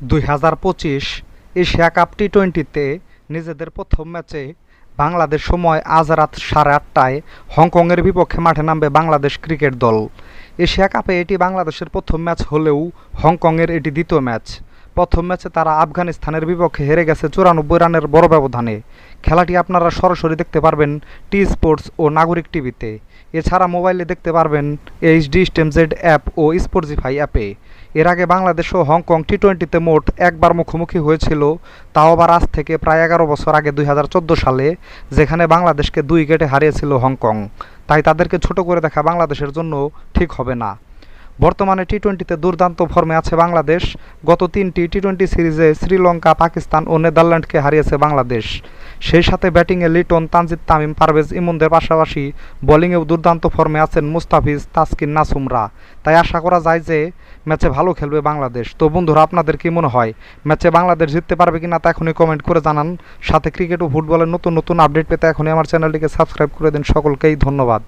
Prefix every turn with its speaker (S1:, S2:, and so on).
S1: দুই হাজার পঁচিশ এশিয়া কাপ টি টোয়েন্টিতে নিজেদের প্রথম ম্যাচে বাংলাদেশ সময় আজ রাত সাড়ে আটটায় হংকংয়ের বিপক্ষে মাঠে নামবে বাংলাদেশ ক্রিকেট দল। এশিয়া কাপে এটি বাংলাদেশের প্রথম ম্যাচ হলেও হংকংয়ের এটি দ্বিতীয় ম্যাচ। প্রথম ম্যাচে তারা আফগানিস্তানের বিপক্ষে হেরে গেছে চুরানব্বই রানের বড় ব্যবধানে। খেলাটি আপনারা সরাসরি দেখতে পারবেন টি স্পোর্টস ও নাগরিক টিভিতে। এছাড়া মোবাইলে দেখতে পারবেন এইচডি স্টেম জেড অ্যাপ ও স্পোর্টজিফাই অ্যাপে। এর আগে বাংলাদেশ ও হংকং টি টোয়েন্টিতে মোট একবার মুখোমুখি হয়েছিল, তাও আবার আজ থেকে প্রায় এগারো বছর আগে দুই হাজার চোদ্দ সালে, যেখানে বাংলাদেশকে দুই উইকেটে হারিয়েছিল হংকং। তাই তাদেরকে ছোট করে দেখা বাংলাদেশের জন্য ঠিক হবে না। বর্তমানে টি টোয়েন্টিতে দুর্দান্ত ফর্মে আছে বাংলাদেশ। গত তিনটি টি টোয়েন্টি সিরিজে শ্রীলঙ্কা, পাকিস্তান ও নেদারল্যান্ডকে হারিয়েছে বাংলাদেশ। সেই সাথে ব্যাটিংয়ে লিটন, তানজিদ তামিম, পারভেজ ইমনদের পাশাপাশি বোলিংয়েও দুর্দান্ত ফর্মে আছেন মুস্তাফিজ, তাসকিন, নাসুমরা। তাই আশা করা যায় যে ম্যাচে ভালো খেলবে বাংলাদেশ। তো বন্ধুরা, আপনাদের কি মনে হয়, ম্যাচে বাংলাদেশ জিততে পারবে কিনা তা এখনই কমেন্ট করে জানান। সাথে ক্রিকেট ও ফুটবলের নতুন নতুন আপডেট পেতে এখনই আমার চ্যানেলটিকে সাবস্ক্রাইব করে দিন। সকলকেই ধন্যবাদ।